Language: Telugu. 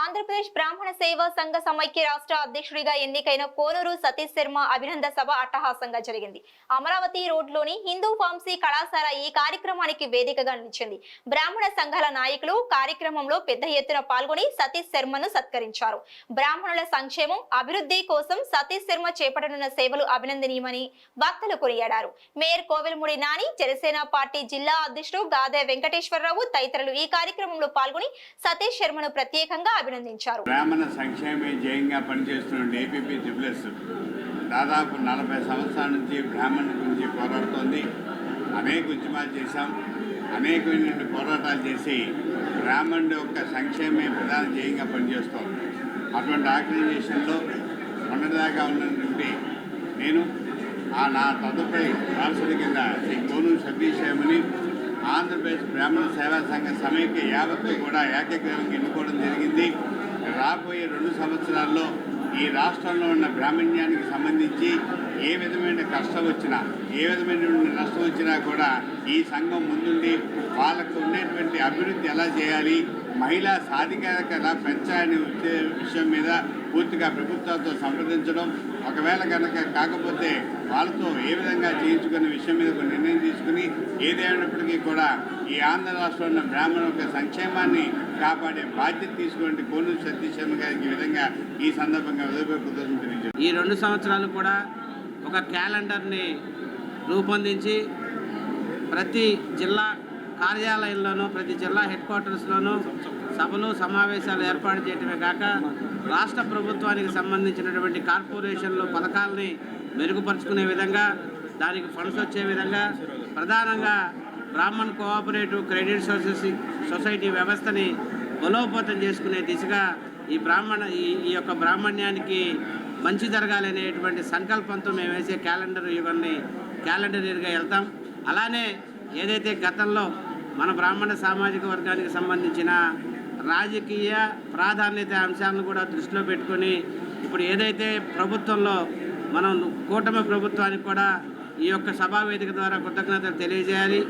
ఆంధ్రప్రదేశ్ బ్రాహ్మణ సేవా సంఘ సమైక్య రాష్ట్ర అధ్యక్షుడిగా ఎన్నికైన కోనూరు సతీష్ శర్మ అభినంద సభ అట్టహాసంగా జరిగింది. అమరావతి రోడ్లోని హిందూ ఫార్మసీ కళాశాల ఈ కార్యక్రమానికి వేదికగా నిలిచింది. బ్రాహ్మణ సంఘాల నాయకులు కార్యక్రమంలో పెద్ద ఎత్తున పాల్గొని సతీష్ శర్మను సత్కరించారు. బ్రాహ్మణుల సంక్షేమం అభివృద్ధి కోసం సతీష్ శర్మ చేపట్టనున్న సేవలు అభినందనీయమని వక్తలు కొనియాడారు. మేయర్ కోవెలమూడి నాని జనసేన పార్టీ జిల్లా అధ్యక్షుడు గాదే వెంకటేశ్వరరావు తదితరులు ఈ కార్యక్రమంలో పాల్గొని సతీష్ శర్మను ప్రత్యేకంగా అభినందించారు. బ్రాహ్మణ సంక్షేమే జయంగా పనిచేస్తున్న ఏపీపీ ట్రిపుల్ఎస్ దాదాపు నలభై సంవత్సరాల నుంచి బ్రాహ్మణ గురించి పోరాడుతోంది. అనేక ఉద్యమాలు చేశాం. అనేకమైనటువంటి పోరాటాలు చేసి బ్రాహ్మణుడి యొక్క సంక్షేమే ప్రధాన జయంగా పనిచేస్తోంది. అటువంటి ఆర్గనైజేషన్లో మొన్నటిదాకా ఉన్నటువంటి నేను ఆ నా తదుపరి రాష్ట్రుడి కింద శ్రీ కోనూరు సతీష్ ఆంధ్రప్రదేశ్ బ్రాహ్మణ సేవా సంఘ సమైక్య యావత్తు కూడా ఏకగ్రీవంగా ఎన్నుకోవడం జరిగింది. రాబోయే రెండు సంవత్సరాల్లో ఈ రాష్ట్రంలో ఉన్న బ్రాహ్మణ్యానికి సంబంధించి ఏ విధమైన కష్టం వచ్చినా ఏ విధమైనటువంటి నష్టం వచ్చినా కూడా ఈ సంఘం ముందుండి వాళ్ళకు ఉండేటువంటి అభివృద్ధి ఎలా చేయాలి మహిళా సాధికారత ఎలా పెంచాలనే ఉద్దే విషయం మీద పూర్తిగా ప్రభుత్వాలతో సంప్రదించడం ఒకవేళ కనుక కాకపోతే వాళ్ళతో ఏ విధంగా చేయించుకునే విషయం మీద ఒక నిర్ణయం తీసుకుని ఏదైనప్పటికీ కూడా ఈ ఆంధ్ర రాష్ట్రంలో ఉన్న బ్రాహ్మణుల యొక్క సంక్షేమాన్ని కాపాడే బాధ్యత తీసుకునే కోనూరు సతీష్ శర్మ గారికి విధంగా ఈ సందర్భంగా హృదయపూర్వక తెలియజేస్తారు ఈ రెండు సంవత్సరాలు కూడా ఒక క్యాలెండర్ని రూపొందించి ప్రతి జిల్లా కార్యాలయంలోనూ ప్రతి జిల్లా హెడ్ క్వార్టర్స్లోనూ సభలు సమావేశాలు ఏర్పాటు చేయటమే కాక రాష్ట్ర ప్రభుత్వానికి సంబంధించినటువంటి కార్పొరేషన్లు పథకాలని మెరుగుపరుచుకునే విధంగా దానికి ఫండ్స్ వచ్చే విధంగా ప్రధానంగా Brahman cooperative credit society society వ్యవస్థని బలోపేతం చేసుకునే దిశగా ఈ బ్రాహ్మణ ఈ ఈ యొక్క బ్రాహ్మణ్యానికి మంచి జరగాలనేటువంటి సంకల్పంతో మేము వేసే క్యాలెండర్ యుగాన్ని క్యాలెండర్ ఇయర్గా వెళ్తాం. అలానే ఏదైతే గతంలో మన బ్రాహ్మణ సామాజిక వర్గానికి సంబంధించిన రాజకీయ ప్రాధాన్యత అంశాలను కూడా దృష్టిలో పెట్టుకొని ఇప్పుడు ఏదైతే ప్రభుత్వంలో మనం కూటమి ప్రభుత్వానికి కూడా ఈ యొక్క సభా వేదిక ద్వారా కృతజ్ఞతలు తెలియజేయాలి.